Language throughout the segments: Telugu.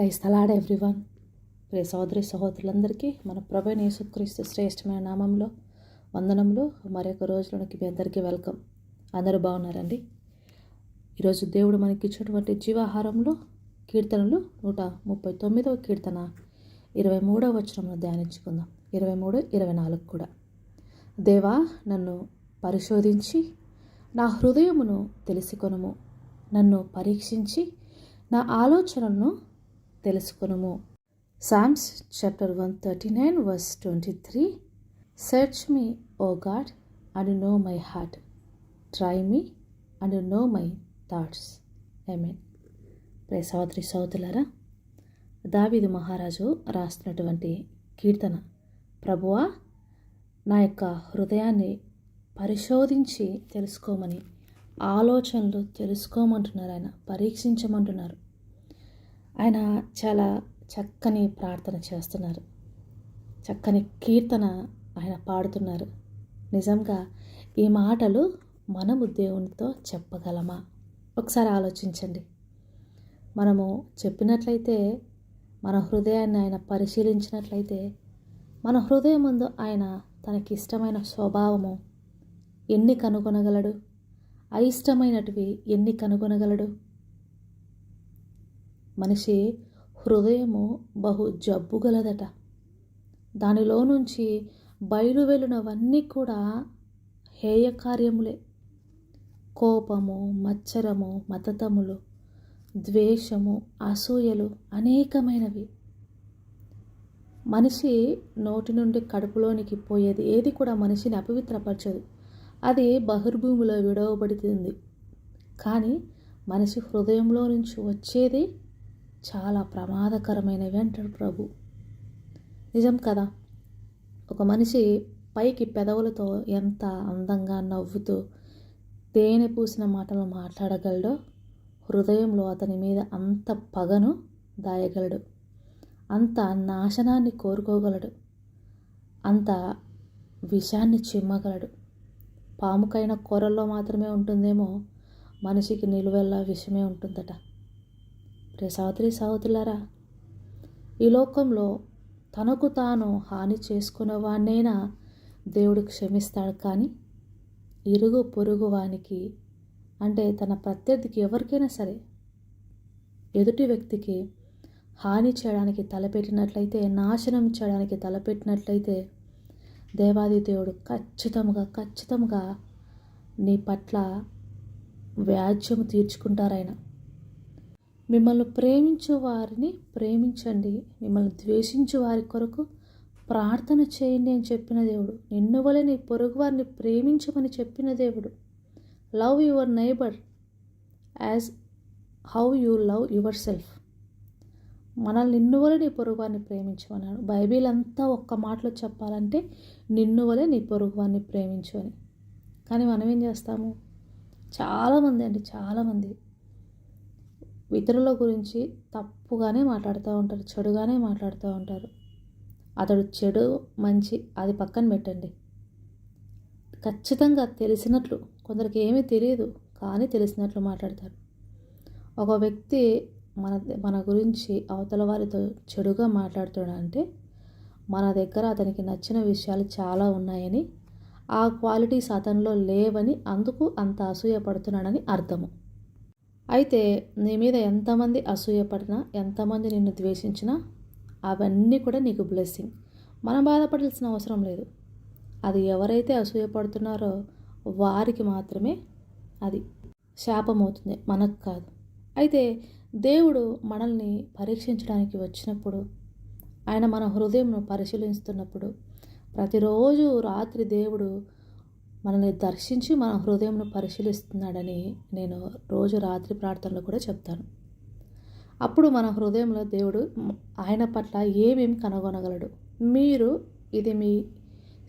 Praise తలాడ్ everyone. ప్రే సోదరి సహోదరులందరికీ మన ప్రభు యేసుక్రీస్తు శ్రేష్టమైన నామంలో వందనములు. మరొక రోజులోనికి మీ అందరికీ వెల్కమ్. అందరూ బాగున్నారండి? ఈరోజు దేవుడు మనకి ఇచ్చినటువంటి జీవాహారంలో కీర్తనలు నూట ముప్పై తొమ్మిదవ కీర్తన ఇరవై మూడవ వచనంలో ధ్యానించుకుందాం. ఇరవై మూడు ఇరవై నాలుగు కూడా. దేవా నన్ను పరిశోధించి నా హృదయమును తెలుసుకొనుము. నన్ను పరీక్షించి నా ఆలోచనలను తెలుసుకునుము. Psalms chapter one thirty nine verse twenty three. Search me O God and know my heart. Try me and know my thoughts. I mean pray సహోదరి సహోదరులారా దావిదు మహారాజు రాస్తున్నటువంటి కీర్తన ప్రభువా నా యొక్క హృదయాన్ని పరిశోధించి తెలుసుకోమని ఆలోచనలు తెలుసుకోమంటున్నారు ఆయన పరీక్షించమంటున్నారు. ఆయన చాలా చక్కని ప్రార్థన చేస్తున్నారు. చక్కని కీర్తన ఆయన పాడుతున్నారు. నిజంగా ఈ మాటలు మనము దేవునితో చెప్పగలమా? ఒకసారి ఆలోచించండి. మనము చెప్పినట్లయితే మన హృదయాన్ని ఆయన పరిశీలించినట్లయితే మన హృదయం ముందు ఆయన తనకి ఇష్టమైన స్వభావము ఎన్ని కనుగొనగలడు? అయిష్టమైనటివి ఎన్ని కనుగొనగలడు? మనిషి హృదయము బహు జబ్బు గలదట దానిలో నుంచి బయలు వెళ్ళినవన్నీ కూడా హేయ కార్యములే కోపము మచ్చరము మతతములు ద్వేషము అసూయలు అనేకమైనవి. మనిషి నోటి నుండి కడుపులోనికి పోయేది ఏది కూడా మనిషిని అపవిత్రపరచదు. అది బహిర్భూమిలో విడవబడుతుంది. కానీ మనిషి హృదయంలో నుంచి వచ్చేది చాలా ప్రమాదకరమైనవి అంటాడు ప్రభు. నిజం కదా? ఒక మనిషి పైకి పెదవులతో ఎంత అందంగా నవ్వుతూ తేనె పూసిన మాటలు మాట్లాడగలడో హృదయంలో అతని మీద అంత పగను దాయగలడు. అంత నాశనాన్ని కోరుకోగలడు. అంత విషాన్ని చిమ్మగలడు. పాముకైన కూరల్లో మాత్రమే ఉంటుందేమో మనిషికి నిలువెల్లా విషమే ఉంటుందట. రే సహోదరి సహోదరులారా ఈ లోకంలో తనకు తాను హాని చేసుకునేవాడినైనా దేవుడు క్షమిస్తాడు. కానీ ఇరుగు పొరుగు వానికి అంటే తన ప్రత్యర్థికి ఎవరికైనా సరే ఎదుటి వ్యక్తికి హాని చేయడానికి తలపెట్టినట్లయితే నాశనం చేయడానికి తలపెట్టినట్లయితే దేవాది దేవుడు ఖచ్చితంగా ఖచ్చితంగా నీ పట్ల వ్యాజ్యం తీర్చుకుంటారాయన. మిమ్మల్ని ప్రేమించు వారిని ప్రేమించండి. మిమ్మల్ని ద్వేషించు వారి కొరకు ప్రార్థన చేయండి అని చెప్పిన దేవుడు. నిన్ను వలె నీ పొరుగు వారిని ప్రేమించమని చెప్పిన దేవుడు. Love your neighbour as how you love yourself మనల్ని నిన్ను వలె నీ పొరుగువారిని ప్రేమించమన్నాడు. బైబిల్ అంతా ఒక్క మాటలో చెప్పాలంటే నిన్ను వలె నీ పొరుగువారిని ప్రేమించు అని కానీ మనం ఏం చేస్తాము? చాలామంది అండి చాలామంది ఇతరుల గురించి తప్పుగానే మాట్లాడుతూ ఉంటారు చెడుగానే మాట్లాడుతూ ఉంటారు. అతడు చెడు మంచి అది పక్కన పెట్టండి. ఖచ్చితంగా తెలిసినట్లు కొందరికి ఏమీ తెలియదు కానీ తెలిసినట్లు మాట్లాడతారు. ఒక వ్యక్తి మన మన గురించి అవతల వారితో చెడుగా మాట్లాడుతున్నాడంటే మన దగ్గర అతనికి నచ్చిన విషయాలు చాలా ఉన్నాయని ఆ క్వాలిటీస్ అతనిలో లేవని అందుకు అంత అసూయపడుతున్నాడని అర్థము. అయితే నీ మీద ఎంతమంది అసూయపడినా ఎంతమంది నిన్ను ద్వేషించినా అవన్నీ కూడా నీకు బ్లెస్సింగ్ మనం బాధపడాల్సిన అవసరం లేదు. అది ఎవరైతే అసూయపడుతున్నారో వారికి మాత్రమే అది శాపం అవుతుంది మనకు కాదు. అయితే దేవుడు మనల్ని పరీక్షించడానికి వచ్చినప్పుడు ఆయన మన హృదయంను పరిశీలిస్తున్నప్పుడు ప్రతిరోజు రాత్రి దేవుడు మనల్ని దర్శించి మన హృదయంను పరిశీలిస్తున్నాడని నేను రోజు రాత్రి ప్రార్థనలో కూడా చెప్తాను. అప్పుడు మన హృదయంలో దేవుడు ఆయన పట్ల ఏమేమి కనుగొనగలడు? మీరు ఇది మీ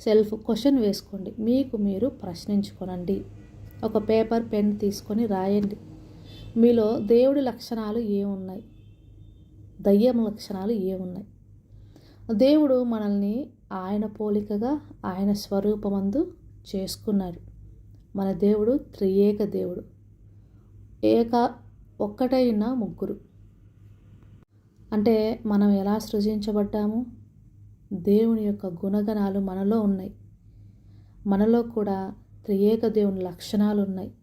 సెల్ఫ్ క్వశ్చన్ వేసుకోండి. మీకు మీరు ప్రశ్నించుకోనండి. ఒక పేపర్ పెన్ తీసుకొని రాయండి. మీలో దేవుడి లక్షణాలు ఏమున్నాయి? దయ్యం లక్షణాలు ఏమున్నాయి? దేవుడు మనల్ని ఆయన పోలికగా ఆయన స్వరూపమందు చేసుకున్నారు. మన దేవుడు త్రియేక దేవుడు. ఏక ఒక్కటైన ముగ్గురు. అంటే మనం ఎలా సృజించబడ్డాము? దేవుని యొక్క గుణగణాలు మనలో ఉన్నాయి. మనలో కూడా త్రియేక దేవుని లక్షణాలు ఉన్నాయి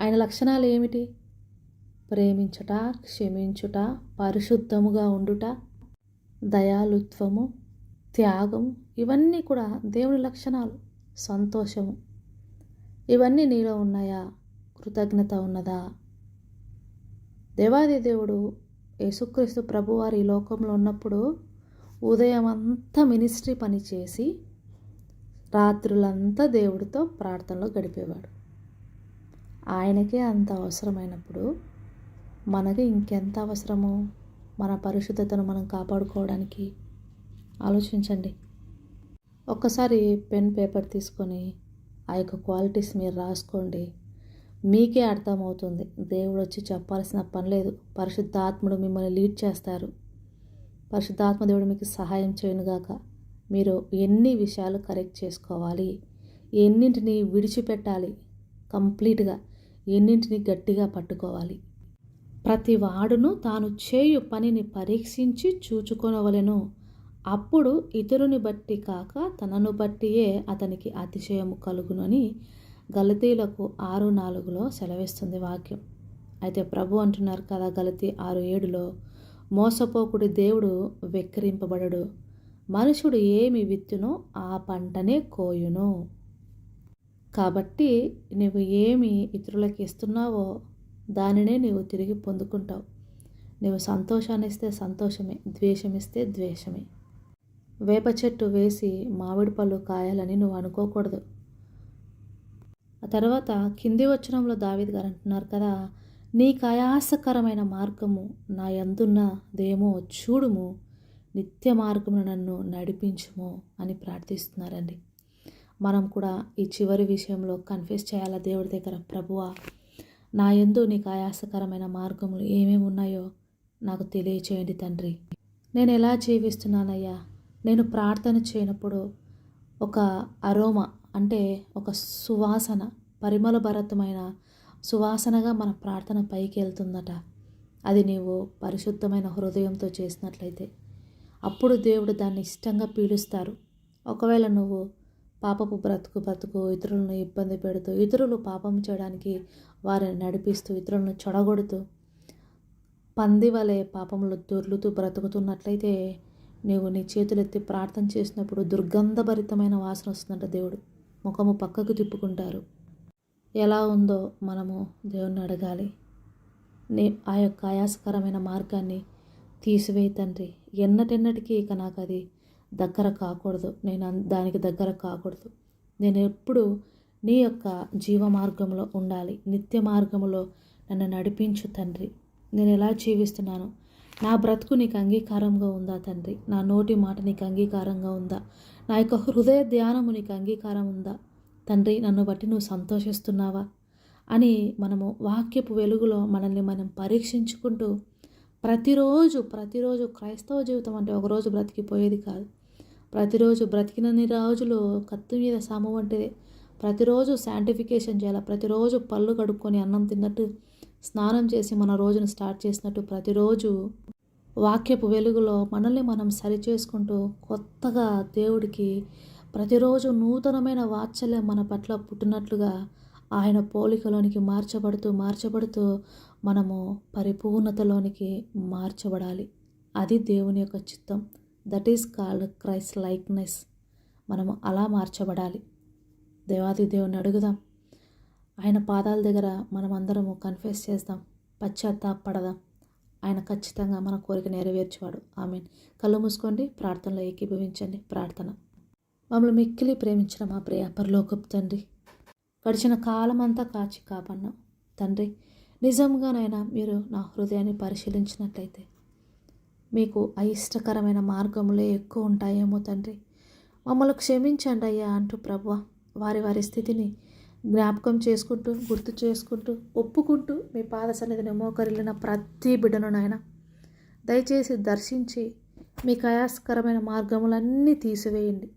ఆయన లక్షణాలు ఏమిటి? ప్రేమించుట క్షమించుట పరిశుద్ధముగా ఉండుట దయాలుత్వము త్యాగం ఇవన్నీ కూడా దేవుని లక్షణాలు. సంతోషము. ఇవన్నీ నీలో ఉన్నాయా? కృతజ్ఞత ఉన్నదా? దేవాది దేవుడు యేసుక్రీస్తు ప్రభువారు ఈ లోకంలో ఉన్నప్పుడు ఉదయం అంతా మినిస్ట్రీ పని చేసి రాత్రులంతా దేవుడితో ప్రార్థనలో గడిపేవాడు. ఆయనకే అంత అవసరమైనప్పుడు మనకి ఇంకెంత అవసరము? మన పరిశుద్ధతను మనం కాపాడుకోవడానికి? ఆలోచించండి. ఒక్కసారి పెన్ పేపర్ తీసుకొని ఆ యొక్క క్వాలిటీస్ మీరు రాసుకోండి. మీకే అర్థమవుతుంది. దేవుడు వచ్చి చెప్పాల్సిన పని లేదు. పరిశుద్ధాత్ముడు మిమ్మల్ని లీడ్ చేస్తారు. పరిశుద్ధాత్మ దేవుడు మీకు సహాయం చేయనుగాక. మీరు ఎన్ని విషయాలు కరెక్ట్ చేసుకోవాలి ఎన్నింటిని విడిచిపెట్టాలి కంప్లీట్గా ఎన్నింటిని గట్టిగా పట్టుకోవాలి. ప్రతి వాడును తాను చేయు పనిని పరీక్షించి చూచుకొనవలెను. అప్పుడు ఇతరుని బట్టి కాక తనను బట్టియే అతనికి అతిశయము కలుగునని గలతీలకు ఆరు నాలుగులో సెలవిస్తుంది వాక్యం. అయితే ప్రభు అంటున్నారు కదా గలతీ ఆరు ఏడులో మోసపోకుడి దేవుడు వెక్కిరింపబడడు. మనుషుడు ఏమి విత్తునో ఆ పంటనే కోయును. కాబట్టి నువ్వు ఏమి ఇతరులకు ఇస్తున్నావో దానినే నీవు తిరిగి పొందుకుంటావు. నువ్వు సంతోషాన్ని ఇస్తే సంతోషమే ద్వేషమిస్తే ద్వేషమే. వేప చెట్టు వేసి మామిడి పళ్ళు కాయాలని నువ్వు అనుకోకూడదు. ఆ తర్వాత కింది వచనంలో దావిద్ గారు అంటున్నారు కదా నీ కయాసకరమైన మార్గము నా ఎందున్నదేమో చూడుము నిత్య మార్గమును నన్ను నడిపించుము అని ప్రార్థిస్తున్నారండి. మనం కూడా ఈ చివరి విషయంలో కన్ఫ్యూస్ చేయాలా దేవుడి దగ్గర? ప్రభువా నా ఎందు నీకు ఆయాసకరమైన మార్గములు ఏమేమి ఉన్నాయో నాకు తెలియచేయండి తండ్రి. నేను ఎలా జీవిస్తున్నానయ్యా? నేను ప్రార్థన చేయనప్పుడు ఒక అరోమ అంటే ఒక సువాసన పరిమళ భరతమైన సువాసనగా మన ప్రార్థన పైకి వెళ్తుందట. అది నీవు పరిశుద్ధమైన హృదయంతో చేసినట్లయితే. అప్పుడు దేవుడు దాన్ని ఇష్టంగా పీలుస్తారు. ఒకవేళ నువ్వు పాపపు బ్రతుకు బ్రతుకు ఇతరులను ఇబ్బంది పెడుతూ ఇతరులు పాపం చేయడానికి వారిని నడిపిస్తూ ఇతరులను చెడగొడుతూ పంది వలె పాపంలో దొర్లుతూ బ్రతుకుతున్నట్లయితే నీవు నీ చేతులెత్తి ప్రార్థన చేసినప్పుడు దుర్గంధభరితమైన వాసన వస్తుందంట దేవుడు. ముఖము పక్కకు తిప్పుకుంటారు. ఎలా ఉందో మనము దేవుణ్ణి అడగాలి. నీ ఆ యొక్క ఆయాసకరమైన మార్గాన్ని తీసివేయి తండ్రి. ఎన్నటెన్నటికీ ఇక నాకు అది దగ్గర కాకూడదు. నేను దానికి దగ్గర కాకూడదు. నేను ఎప్పుడు నీ యొక్క జీవ మార్గంలో ఉండాలి. నిత్య మార్గంలో నన్ను నడిపించు తండ్రి. నేను ఎలా జీవిస్తున్నాను? నా బ్రతుకు నీకు అంగీకారంగా ఉందా తండ్రి? నా నోటి మాట నీకు అంగీకారంగా ఉందా? నా యొక్క హృదయ ధ్యానము నీకు అంగీకారం ఉందా? తండ్రి నన్ను బట్టి నువ్వు సంతోషిస్తున్నావా? అని మనము వాక్యపు వెలుగులో మనల్ని మనం పరీక్షించుకుంటూ ప్రతిరోజు ప్రతిరోజు క్రైస్తవ జీవితం అంటే ఒకరోజు బ్రతికిపోయేది కాదు. ప్రతిరోజు బ్రతికినన్ని రోజులు కత్తి మీద సాము వంటిదే. ప్రతిరోజు శాంటిఫికేషన్ చేయాలి? ప్రతిరోజు పళ్ళు కడుక్కొని అన్నం తిన్నట్టు స్నానం చేసి మన రోజును స్టార్ట్ చేసినట్టు ప్రతిరోజు వాక్యపు వెలుగులో మనల్ని మనం సరిచేసుకుంటూ కొత్తగా దేవుడికి ప్రతిరోజు నూతనమైన వాత్సల్యం మన పట్ల పుట్టినట్లుగా ఆయన పోలికలోనికి మార్చబడుతూ మార్చబడుతూ మనము పరిపూర్ణతలోనికి మార్చబడాలి. అది దేవుని యొక్క చిత్తం. That is called Christ likeness మనము అలా మార్చబడాలి. దేవాది దేవుని అడుగుదాం. ఆయన పాదాల దగ్గర మనం అందరము కన్ఫెస్ చేద్దాం పశ్చాత్తాపడదాం ఆయన ఖచ్చితంగా మన కోరిక నెరవేర్చేవాడు. ఆమె కళ్ళు మూసుకోండి ప్రార్థనలో ఏకీభవించండి. ప్రార్థన. మమ్మల్ని మిక్కిలి ప్రేమించిన మా ప్రియ పరలోకపు తండ్రి గడిచిన కాలం అంతా కాచి కాపాడినాం తండ్రి నిజంగానైనా మీరు నా హృదయాన్ని పరిశీలించినట్లయితే మీకు అయిష్టకరమైన మార్గములే ఎక్కువ ఉంటాయేమో తండ్రి. మమ్మల్ని క్షమించండి అయ్యా అంటూ ప్రభు వారి వారి స్థితిని జ్ఞాపకం చేసుకుంటూ గుర్తు చేసుకుంటూ ఒప్పుకుంటూ మీ పాద సన్నిధిని మోకరిల్లిన ప్రతి బిడ్డను నాయన దయచేసి దర్శించి మీ కయాస్కరమైన మార్గములన్నీ తీసివేయండి.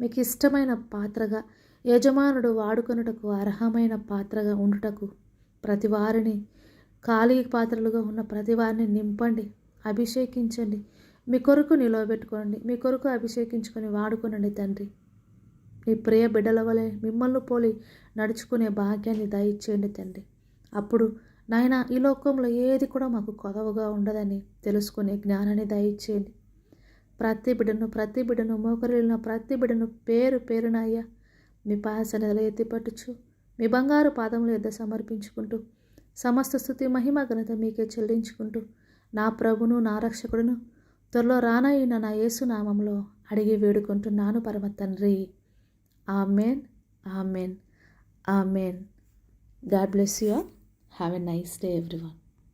మీకు ఇష్టమైన పాత్రగా యజమానుడు వాడుకొనుటకు అర్హమైన పాత్రగా ఉండుటకు ప్రతి వారిని ఖాళీ పాత్రలుగా ఉన్న ప్రతి వారిని నింపండి అభిషేకించండి. మీ కొరకు నిలవబెట్టుకోండి మీ కొరకు అభిషేకించుకొని వాడుకోనండి తండ్రి. మీ ప్రియ బిడ్డల వలె మిమ్మల్ని పోలి నడుచుకునే భాగ్యాన్ని దయచేయండి తండ్రి. అప్పుడు నాయన ఈ లోకంలో ఏది కూడా మాకు కొదవగా ఉండదని తెలుసుకునే జ్ఞానాన్ని దయచేయండి. ప్రతి బిడ్డను ప్రతి బిడ్డను మోకరిల్లిన ప్రతి బిడ్డను పేరు పేరునయ్యా మీ పాసనలు ఎత్తిపట్టుచు మీ బంగారు పాదములు ఎద్ద సమర్పించుకుంటూ సమస్త స్థుతి మహిమ ఘనత మీకే చెల్లించుకుంటూ నా ప్రభును నా రక్షకుడును త్వరలో రానయ్యిన నా యేసునామంలో అడిగి వేడుకుంటున్నాను పరమ తండ్రి. Amen, Amen, Amen. God bless you all. Have a nice day, everyone.